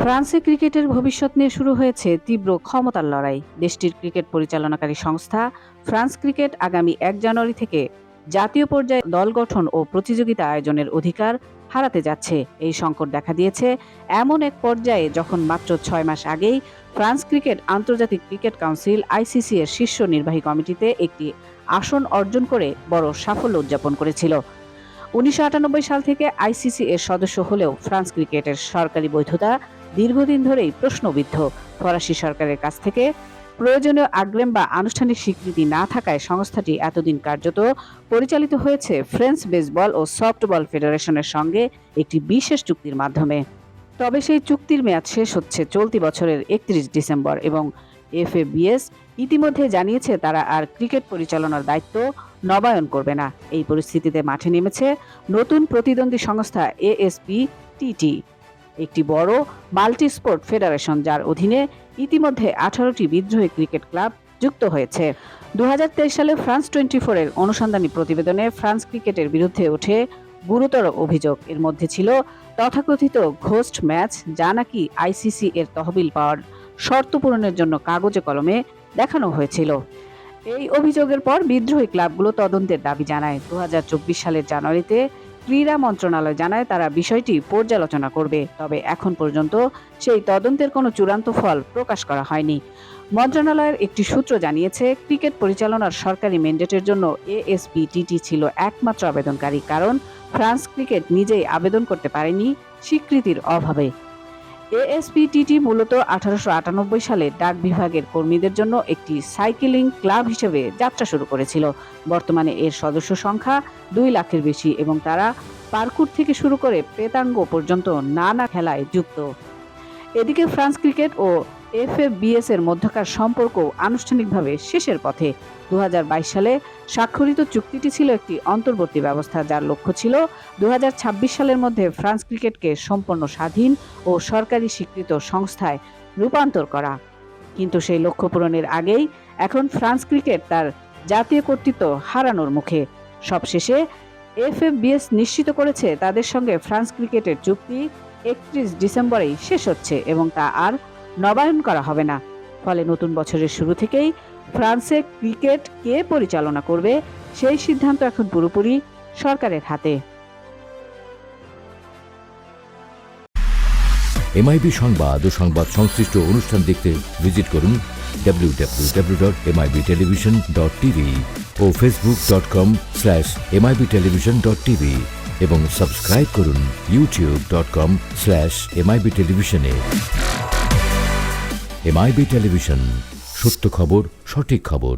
ফ্রান্সে ক্রিকেটের ভবিষ্যৎ নিয়ে শুরু হয়েছে তীব্র ক্ষমতার লড়াই। দেশটির ক্রিকেট পরিচালনাকারী সংস্থা ফ্রান্স ক্রিকেট আগামী এক জানুয়ারি থেকে জাতীয় পর্যায়ে দল গঠন ও প্রতিযোগিতা আয়োজনের অধিকার হারাতে যাচ্ছে। এই সংকট দেখা দিয়েছে এমন এক পর্যায়ে যখন মাত্র ছয় মাস আগেই ফ্রান্স ক্রিকেট আন্তর্জাতিক ক্রিকেট কাউন্সিল আইসিসি এর শীর্ষ নির্বাহী কমিটিতে একটি আসন অর্জন করে বড় সাফল্য উদযাপন করেছিল। উনিশশো আটানব্বই সাল থেকে আইসিসি এর সদস্য হলেও ফ্রান্স ক্রিকেটের সরকারি বৈধতা দীর্ঘদিন ধরেই প্রশ্নবিদ্ধ। ফরাসি সরকারের কাছ থেকে প্রয়োজনীয় আগ্রেম বা আনুষ্ঠানিক স্বীকৃতি না থাকায় সংস্থাটি এতদিন কার্যত পরিচালিত হয়েছে ফ্রেঞ্চ বেসবল ও সফটবল ফেডারেশনের সঙ্গে একটি বিশেষ চুক্তির মাধ্যমে। তবে সেই চুক্তির মেয়াদ শেষ হচ্ছে চলতি বছরের একত্রিশ ডিসেম্বর এবং এফএবিএস ইতিমধ্যে জানিয়েছে তারা আর ক্রিকেট পরিচালনার দায়িত্ব নবায়ন করবে না। এই পরিস্থিতিতে মাঠে নেমেছে নতুন প্রতিদ্বন্দ্বী সংস্থা এএসপি টিটি। একটি বড় মাল্টি স্পোর্ট ফেডারেশন যার অধীনে ইতিমধ্যে আঠারোটি বিদ্রোহী ক্রিকেট ক্লাব যুক্ত হয়েছে। দু হাজার তেইশ সালে ফ্রান্স টোয়েন্টি ফোরের অনুসন্ধানী প্রতিবেদনে ফ্রান্স ক্রিকেটের বিরুদ্ধে ওঠে গুরুতর অভিযোগ। এর মধ্যে ছিল তথাকথিত ঘোস্ট ম্যাচ, যা নাকি আইসিসি এর তহবিল পাওয়ার শর্ত পূরণের জন্য কাগজে কলমে দেখানো হয়েছিল। এই অভিযোগের পর বিদ্রোহী ক্লাবগুলো তদন্তের দাবি জানায়। দু হাজার চব্বিশ সালের জানুয়ারিতে ক্রীড়া মন্ত্রণালয় জানায় তারা বিষয়টি পর্যালোচনা করবে। তবে এখন পর্যন্ত সেই তদন্তের কোনো চূড়ান্ত ফল প্রকাশ করা হয়নি। মন্ত্রণালয়ের একটি সূত্র জানিয়েছে, ক্রিকেট পরিচালনার সরকারি ম্যান্ডেটের জন্য এএসপিটিটি ছিল একমাত্র আবেদনকারী। কারণ ফ্রান্স ক্রিকেট নিজেই আবেদন করতে পারেনি স্বীকৃতির অভাবে। এএসপিটিটি মূলত আঠারোশো আটানব্বই সালে ডাক বিভাগের কর্মীদের জন্য একটি সাইকেলিং ক্লাব হিসেবে যাত্রা শুরু করেছিল। বর্তমানে এর সদস্য সংখ্যা দুই লাখের বেশি এবং তারা পার্কুর থেকে শুরু করে পেতাঙ্গ পর্যন্ত নানা খেলায় যুক্ত। এদিকে ফ্রান্স ক্রিকেট ও এফএফবিএস এর মধ্যকার সম্পর্ক আনুষ্ঠানিকভাবে শেষের পথে। দু হাজার বাইশ সালে স্বাক্ষরিত চুক্তিটি ছিল একটি অন্তর্বর্তী ব্যবস্থা, যার লক্ষ্য ছিল দু হাজার ছাব্বিশ সালের মধ্যে ফ্রান্স ক্রিকেটকে সম্পূর্ণ স্বাধীন ও সরকারি স্বীকৃত সংস্থায় রূপান্তর করা। কিন্তু সেই লক্ষ্য পূরণের আগেই এখন ফ্রান্স ক্রিকেট তার জাতীয় কর্তৃত্ব হারানোর মুখে। সবশেষে এফএফবিএস নিশ্চিত করেছে তাদের সঙ্গে ফ্রান্স ক্রিকেটের চুক্তি একত্রিশ ডিসেম্বরেই শেষ হচ্ছে এবং তা আর নবায়ন করা হবে না। ফলে নতুন বছরের শুরু থেকেই ফ্রান্সে ক্রিকেট কে পরিচালনা করবে সেই সিদ্ধান্ত এখন পুরোপুরি সরকারের হাতে। এমআইবি সংবাদ ও সংবাদ সংশ্লিষ্ট অনুষ্ঠান দেখতে ভিজিট করুন www.mibtelevision.tv ও facebook.com slash MIB television dot TV এবং সাবস্ক্রাইব করুন এমআইবি টেলিভিশনে এমআইবি টেলিভিশন সত্য খবর সঠিক খবর।